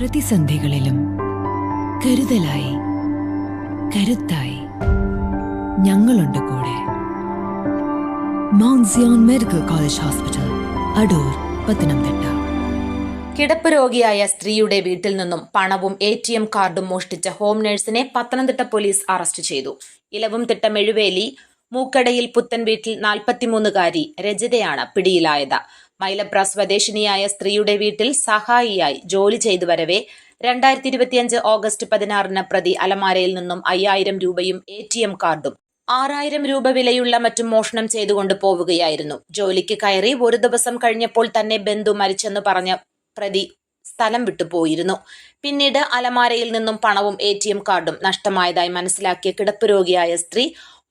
പ്രതിസന്ധികളിലും കരുതലായി കരുത്തായി ഞങ്ങളുണ്ട് കൂടെ. Mount medical college hospital Adoor Pathanamthitta. കിടപ്പ് രോഗിയായ സ്ത്രീയുടെ വീട്ടിൽ നിന്നും പണവും എ ടി എം കാർഡും മോഷ്ടിച്ച ഹോം നഴ്സിനെ പത്തനംതിട്ട പോലീസ് അറസ്റ്റ് ചെയ്തു. ഇലവും തിട്ട മെഴുവേലി മൂക്കടയിൽ പുത്തൻ വീട്ടിൽ നാൽപ്പത്തിമൂന്നുകാരി രജതയാണ് പിടിയിലായത്. മൈലപ്ര സ്വദേശിനിയായ സ്ത്രീയുടെ വീട്ടിൽ സഹായിയായി ജോലി ചെയ്തു വരവെ രണ്ടായിരത്തി ഇരുപത്തിയഞ്ച് ഓഗസ്റ്റ് പതിനാറിന് പ്രതി അലമാരയിൽ നിന്നും അയ്യായിരം രൂപയും എ ടി എം കാർഡും ആറായിരം രൂപ വിലയുള്ള മറ്റും മോഷണം ചെയ്തുകൊണ്ട് പോവുകയായിരുന്നു. ജോലിക്ക് കയറി ഒരു ദിവസം കഴിഞ്ഞപ്പോൾ തന്നെ ബന്ധു മരിച്ചെന്ന് പറഞ്ഞ പ്രതി സ്ഥലം വിട്ടു പോയിരുന്നു. പിന്നീട് അലമാരയിൽ നിന്നും പണവും എ ടി എം കാർഡും നഷ്ടമായതായി മനസ്സിലാക്കിയ കിടപ്പ് രോഗിയായ സ്ത്രീ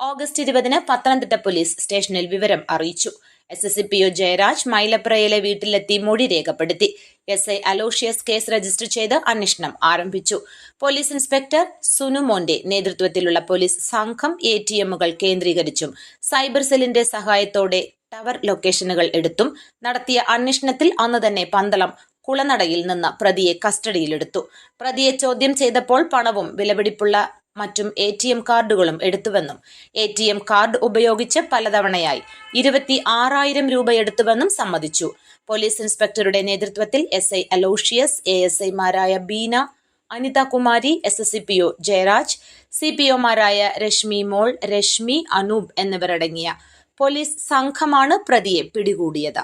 ഓഗസ്റ്റ് ഇരുപതിന് പത്തനംതിട്ട പോലീസ് സ്റ്റേഷനിൽ വിവരം അറിയിച്ചു. S S P O Jayaraj മൈലപ്രയിലെ വീട്ടിലെത്തി മൊഴി രേഖപ്പെടുത്തി. S I Aloysius case register ചെയ്ത് അന്വേഷണം ആരംഭിച്ചു. പോലീസ് ഇൻസ്പെക്ടർ സുനുമോന്റെ നേതൃത്വത്തിലുള്ള പോലീസ് സംഘം എ ടി എമ്മുകൾ കേന്ദ്രീകരിച്ചും സൈബർ സെല്ലിന്റെ സഹായത്തോടെ ടവർ ലൊക്കേഷനുകൾ എടുത്തും നടത്തിയ അന്വേഷണത്തിൽ അന്ന് തന്നെ പന്തളം കുളനടയിൽ നിന്ന് പ്രതിയെ കസ്റ്റഡിയിലെടുത്തു. പ്രതിയെ ചോദ്യം ചെയ്തപ്പോൾ പണവും വിലപിടിപ്പുള്ള മറ്റും എ ടി എം കാർഡുകളും എടുത്തുവെന്നും എ ടി എം കാർഡ് ഉപയോഗിച്ച് പലതവണയായി ഇരുപത്തി ആറായിരം രൂപ എടുത്തുവെന്നും സമ്മതിച്ചു. പോലീസ് ഇൻസ്പെക്ടറുടെ നേതൃത്വത്തിൽ S I Aloysius A S ഐമാരായ Beena Anitha Kumari S S C P O Jayaraj C P ഒമാരായ Reshmi Mol Reshmi Anoop എന്നിവരടങ്ങിയ പോലീസ് സംഘമാണ് പ്രതിയെ പിടികൂടിയത്.